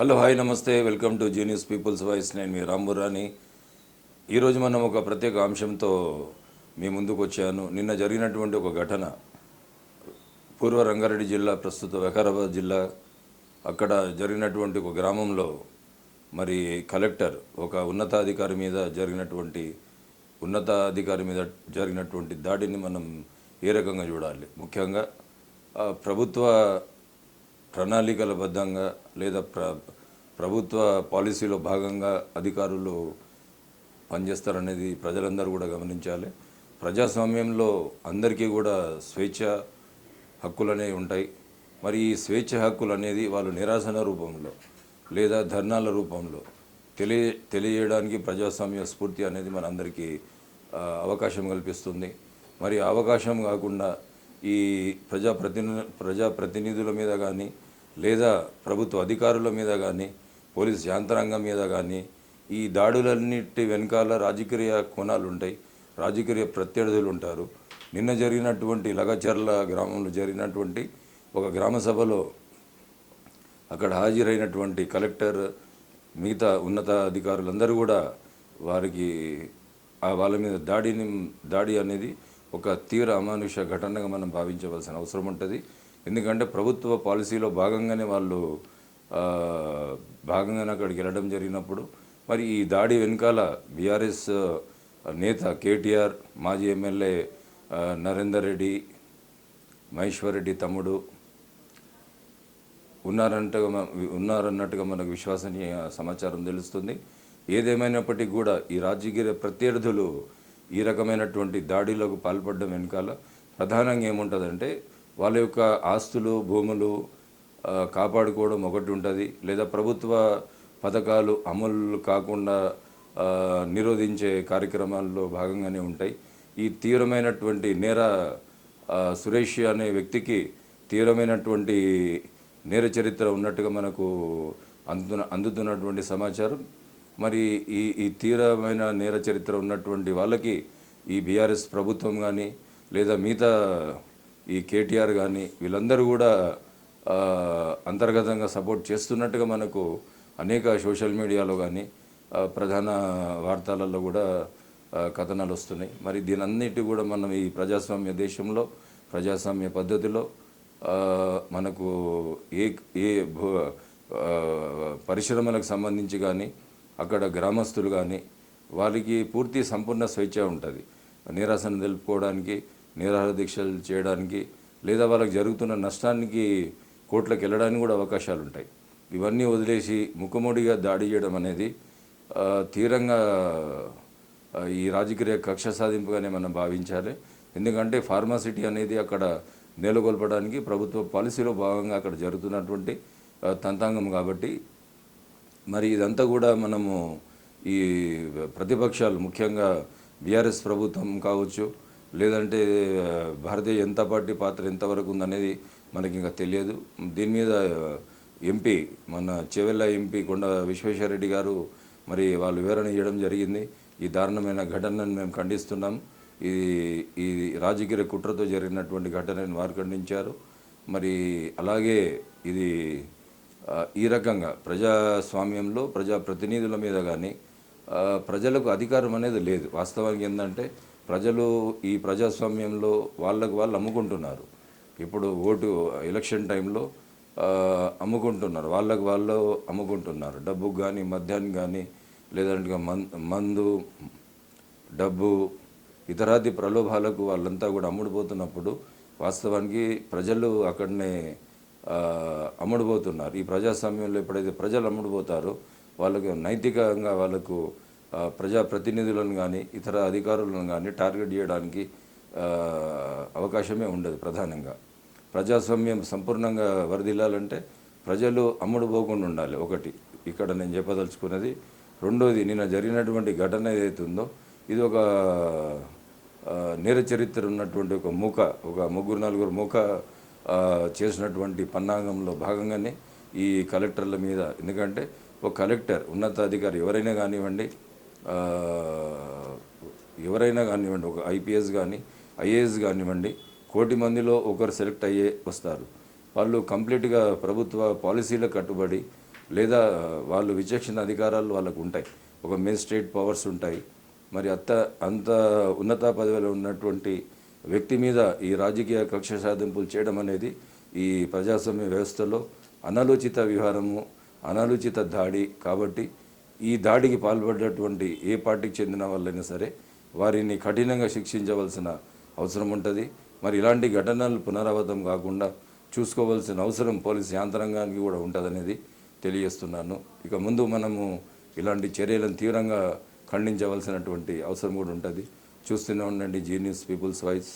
Hello hi నమస్తే. Welcome to genius people's voice. నేను మీ రాంబురాని ఈరోజు మనం ఒక ప్రత్యేక అంశంతో మీ ముందుకు వచ్చాను. నిన్న జరిగినటువంటి ఒక ఘటన. పూర్వ రంగారెడ్డి జిల్లా ప్రస్తుత వికారాబాద్ జిల్లా అక్కడ జరిగినటువంటి ఒక గ్రామంలో మరి కలెక్టర్ ఒక ఉన్నతాధికారి మీద జరిగినటువంటి ఉన్నతాధికారి మీద జరిగినటువంటి దాడిని మనం ఏ రకంగా చూడాలి? ముఖ్యంగా ప్రభుత్వ ప్రణాళికలబద్ధంగా లేదా ప్ర ప్రభుత్వ పాలసీలో భాగంగా అధికారులు పనిచేస్తారనేది ప్రజలందరూ కూడా గమనించాలి. ప్రజాస్వామ్యంలో అందరికీ కూడా స్వేచ్ఛ హక్కులు అనేవి ఉంటాయి. మరి ఈ స్వేచ్ఛ హక్కులు అనేది వాళ్ళు నిరాశన రూపంలో లేదా ధర్నాల రూపంలో తెలియ తెలియజేయడానికి ప్రజాస్వామ్య స్ఫూర్తి అనేది మనందరికీ అవకాశం కల్పిస్తుంది. మరి అవకాశం కాకుండా ఈ ప్రజాప్రతిని ప్రజాప్రతినిధుల మీద కానీ లేదా ప్రభుత్వ అధికారుల మీద కానీ పోలీస్ యంత్రాంగం మీద కానీ ఈ దాడులన్నిటి వెనకాల రాజకీయ కోణాలు ఉంటాయి రాజకీయ ప్రత్యర్థులు ఉంటారు నిన్న జరిగినటువంటి లగచర్ల గ్రామంలో జరిగినటువంటి ఒక గ్రామ సభలో అక్కడ హాజరైనటువంటి కలెక్టర్ మిగతా ఉన్నత అధికారులందరూ కూడా వారికి ఆ వాళ్ళ మీద దాడిని దాడి అనేది ఒక తీవ్ర అమానుష ఘటనగా మనం భావించవలసిన అవసరం ఉంటుంది. ఎందుకంటే ప్రభుత్వ పాలసీలో భాగంగానే వాళ్ళు భాగంగానే అక్కడికి వెళ్ళడం జరిగినప్పుడు మరి ఈ దాడి వెనకాల బీఆర్ఎస్ నేత కేటీఆర్ మాజీ ఎమ్మెల్యే నరేందర్ రెడ్డి మహేశ్వర్ రెడ్డి తమ్ముడు ఉన్నారంటగా ఉన్నారన్నట్టుగా మనకు విశ్వసనీయ సమాచారం తెలుస్తుంది. ఏదేమైనప్పటికీ కూడా ఈ రాజకీయ ప్రత్యర్థులు ఈ రకమైనటువంటి దాడిలకు పాల్పడడం వెనకాల ప్రధానంగా ఏముంటుందంటే వాళ్ళ యొక్క ఆస్తులు భూములు కాపాడుకోవడం ఒకటి ఉంటుంది. లేదా ప్రభుత్వ పథకాలు అమలు కాకుండా నిరోధించే కార్యక్రమాల్లో భాగంగానే ఉంటాయి. ఈ తీవ్రమైనటువంటి నేర సురేష్ అనే వ్యక్తికి తీవ్రమైనటువంటి నేర చరిత్ర ఉన్నట్టుగా మనకు అందుతున్న అందుతున్నటువంటి సమాచారం. మరి ఈ ఈ తీవ్రమైన నేర చరిత్ర ఉన్నటువంటి వాళ్ళకి ఈ బీఆర్ఎస్ ప్రభుత్వం కానీ లేదా మిగతా ఈ కేటీఆర్ కానీ వీళ్ళందరూ కూడా అంతర్గతంగా సపోర్ట్ చేస్తున్నట్టుగా మనకు అనేక సోషల్ మీడియాలో కానీ ప్రధాన వార్తలలో కూడా కథనాలు వస్తున్నాయి. మరి దీనన్నిటి కూడా మనం ఈ ప్రజాస్వామ్య దేశంలో ప్రజాస్వామ్య పద్ధతిలో మనకు ఏ ఏ పరిశ్రమలకు సంబంధించి కానీ అక్కడ గ్రామస్తులు కానీ వారికి పూర్తి సంపూర్ణ స్వేచ్ఛ ఉంటుంది. నిరాశను తెలుపుకోవడానికి నిరాహార దీక్షలు చేయడానికి లేదా వాళ్ళకి జరుగుతున్న నష్టానికి కోర్టులకు వెళ్ళడానికి కూడా అవకాశాలు ఉంటాయి. ఇవన్నీ వదిలేసి ముఖముడిగా దాడి చేయడం అనేది తీరంగా తీవ్రంగా ఈ రాజకీయ కక్ష సాధింపుగానే మనం భావించాలి. ఎందుకంటే ఫార్మాసిటీ అనేది అక్కడ నెలకొల్పడానికి ప్రభుత్వ పాలసీలో భాగంగా అక్కడ జరుగుతున్నటువంటి తంతాంగం కాబట్టి మరి ఇదంతా కూడా మనము ఈ ప్రతిపక్షాలు ముఖ్యంగా బీఆర్ఎస్ ప్రభుత్వం కావచ్చు లేదంటే భారతీయ జనతా పార్టీ పాత్ర ఎంతవరకు ఉందనేది మనకి ఇంకా తెలియదు. దీని మీద ఎంపీ మన చెవెల్ల ఎంపీ కొండ విశ్వేశ్వరరెడ్డి గారు మరి వాళ్ళు వివరణ ఇవ్వడం జరిగింది. ఈ దారుణమైన ఘటనను మేము ఖండిస్తున్నాం. ఇది ఈ రాజకీయ కుట్రతో జరిగినటువంటి ఘటనను వారు ఖండించారు. మరి అలాగే ఇది ఈ రకంగా ప్రజాస్వామ్యంలో ప్రజాప్రతినిధుల మీద కానీ ప్రజలకు అధికారం అనేది లేదు. వాస్తవానికి ఏంటంటే ప్రజలు ఈ ప్రజాస్వామ్యంలో వాళ్ళకు వాళ్ళు అమ్ముకుంటున్నారు. ఇప్పుడు ఓటు ఎలక్షన్ టైంలో అమ్ముకుంటున్నారు. వాళ్ళకు వాళ్ళు అమ్ముకుంటున్నారు. డబ్బుకు కానీ మద్యాన్ని కానీ లేదంటే మన్ మందు డబ్బు ఇతరాది ప్రలోభాలకు వాళ్ళంతా కూడా అమ్ముడుపోతున్నప్పుడు వాస్తవానికి ప్రజలు అక్కడనే అమ్ముడుపోతున్నారు. ఈ ప్రజాస్వామ్యంలో ఎప్పుడైతే ప్రజలు అమ్ముడుపోతారో వాళ్ళకు నైతికంగా వాళ్ళకు ప్రజాప్రతినిధులను కానీ ఇతర అధికారులను కానీ టార్గెట్ చేయడానికి అవకాశమే ఉండదు ప్రధానంగా. ప్రజాస్వామ్యం సంపూర్ణంగా వరదిల్లాలంటే ప్రజలు అమ్ముడు పోకుండా ఉండాలి. ఒకటి ఇక్కడ నేను చెప్పదలుచుకున్నది రెండోది నిన్న జరిగినటువంటి ఘటన ఏదైతే ఉందో ఇది ఒక నేరచరిత్ర నేర చరిత్ర ఉన్నటువంటి ఒక ముఖ ఒక ముగ్గురు నలుగురు ముఖ చేసినటువంటి పన్నాగంలో భాగంగానే ఈ కలెక్టర్ల మీద. ఎందుకంటే ఒక కలెక్టర్ ఉన్నతాధికారి ఎవరైనా కానివ్వండి ఎవరైనా కానివ్వండి ఒక ఐపీఎస్ కానీ ఐఏఎస్ కానివ్వండి కోటి మందిలో ఒకరు సెలెక్ట్ అయ్యే వస్తారు. వాళ్ళు కంప్లీట్గా ప్రభుత్వ పాలసీలకు కట్టుబడి లేదా వాళ్ళు విచక్షణ అధికారాలు వాళ్ళకు ఉంటాయి. ఒక మేజిస్ట్రేట్ పవర్స్ ఉంటాయి. మరి అత్త అంత ఉన్నత పదవిలో ఉన్నటువంటి వ్యక్తి మీద ఈ రాజకీయ కక్ష సాధింపులు చేయడం అనేది ఈ ప్రజాస్వామ్య వ్యవస్థలో అనాలోచిత వ్యవహారము అనాలోచిత దాడి కాబట్టి ఈ దాడికి పాల్పడ్డటువంటి ఏ పార్టీకి చెందిన వాళ్ళైనా సరే వారిని కఠినంగా శిక్షించవలసిన అవసరం ఉంటుంది. మరి ఇలాంటి ఘటనలు పునరావృతం కాకుండా చూసుకోవాల్సిన అవసరం పోలీస్ యాంత్రాంగానికి కూడా ఉంటుందనేది తెలియజేస్తున్నాను. ఇక ముందు మనము ఇలాంటి చర్యలను తీవ్రంగా ఖండించవలసినటువంటి అవసరం కూడా ఉంటుంది. చూస్తూనే ఉండండి జీ న్యూస్ పీపుల్స్ వాయిస్.